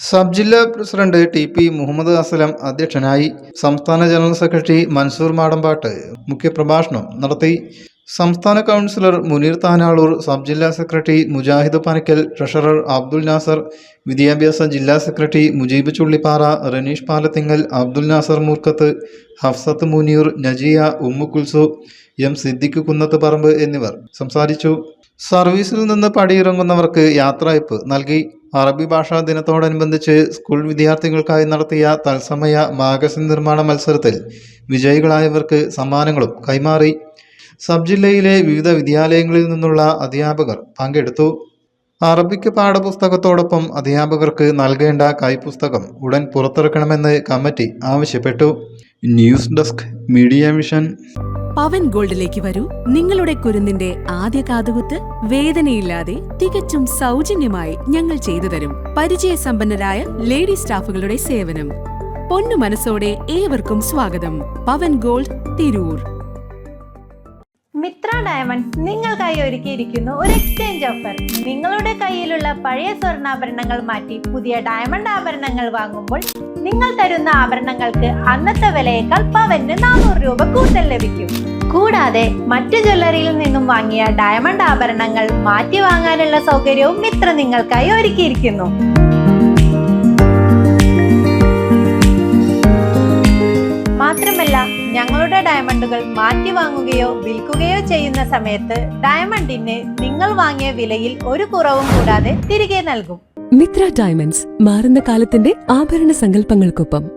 Sub ജില്ലാ president T P Muhammad Aslam അധ്യക്ഷനായി സംസ്ഥാന ജനറൽ സെക്രട്ടറി മൻസൂർ മാടമ്പാട്ട് മുഖ്യപ്രഭാഷണം നടത്തി. സംസ്ഥാന കൗൺസിലർ മുനീർ താനാളൂർ സബ് ജില്ലാ സെക്രട്ടറി മുജാഹിദ് പനക്കൽ ട്രഷറർ അബ്ദുൽ നാസർ വിദ്യാഭ്യാസ ജില്ലാ സെക്രട്ടറി മുജീബ് ചുള്ളിപ്പാറ റനീഷ് പാലത്തിങ്ങൽ അബ്ദുൽ നാസർ മൂർക്കത്ത് ഹഫ്സത്ത് മുനീർ നജിയ ഉമ്മു കുൽസു എം സിദ്ദിഖ് കുന്നത്ത് പറമ്പ് എന്നിവർ സംസാരിച്ചു. സർവീസിൽ നിന്ന് പടിയിറങ്ങുന്നവർക്ക് യാത്രയപ്പ് നൽകി. അറബി ഭാഷാ ദിനത്തോടനുബന്ധിച്ച് സ്കൂൾ വിദ്യാർത്ഥികൾക്കായി നടത്തിയ തത്സമയ മാഗസിൻ നിർമ്മാണ മത്സരത്തിൽ വിജയികളായവർക്ക് സമ്മാനങ്ങളും കൈമാറി. സബ് ജില്ലയിലെ വിവിധ വിദ്യാലയങ്ങളിൽ നിന്നുള്ള അധ്യാപകർ പങ്കെടുത്തു. അറബിക്ക് പാഠപുസ്തകത്തോടൊപ്പം അധ്യാപകർക്ക് നൽകേണ്ട കൈപുസ്തകം ഉടൻ പുറത്തിറക്കണമെന്ന് കമ്മിറ്റി ആവശ്യപ്പെട്ടു. News desk media mission Pavan ഗോൾഡിലേക്ക് വരൂ. നിങ്ങളുടെ കുരുന്നിന്റെ ആദ്യ കാതുകുത്ത് വേദനയില്ലാതെ തികച്ചും സൗജന്യമായി ഞങ്ങൾ ചെയ്തു തരും. പരിചയസമ്പന്നരായ ലേഡി സ്റ്റാഫുകളുടെ സേവനം. പൊന്നു മനസ്സോടെ ഏവർക്കും സ്വാഗതം. പവൻ ഗോൾഡ് തിരൂർ. മിത്ര ഡയമണ്ട് നിങ്ങൾക്കായി ഒരുക്കിയിരിക്കുന്നു ഒരു എക്സ്ചേഞ്ച് ഓഫർ നിങ്ങളുടെ കയ്യിലുള്ള പഴയ സ്വർണാഭരണങ്ങൾ മാറ്റി പുതിയ ഡയമണ്ട് ആഭരണങ്ങൾ വാങ്ങുമ്പോൾ നിങ്ങൾ തരുന്ന ആഭരണങ്ങൾക്ക് അന്നത്തെ വിലയേക്കാൾ പവന് നാനൂറ് രൂപ കൂടുതൽ ലഭിക്കും. കൂടാതെ മറ്റു ജ്വല്ലറിയിൽ നിന്നും വാങ്ങിയ ഡയമണ്ട് ആഭരണങ്ങൾ മാറ്റി വാങ്ങാനുള്ള സൗകര്യവും മിത്ര നിങ്ങൾക്കായി ഒരുക്കിയിരിക്കുന്നു. മാത്രമല്ല ഞങ്ങളുടെ ഡയമണ്ടുകൾ മാറ്റി വാങ്ങുകയോ വിൽക്കുകയോ ചെയ്യുന്ന സമയത്ത് ഡയമണ്ടിന് നിങ്ങൾ വാങ്ങിയ വിലയിൽ ഒരു കുറവും കൂടാതെ തിരികെ നൽകും. മിത്ര ഡയമണ്ട്സ് മാറുന്ന കാലത്തിന്റെ ആഭരണ സങ്കല്പങ്ങൾക്കൊപ്പം.